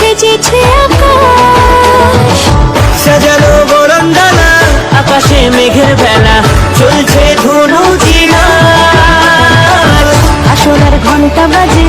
সাজে সেজেছে আকাশ। সাজানো বরন্দানা আকাশে মেঘের বেলা চলছে ধুনু চিনা আসলার ঘণ্টা বাজে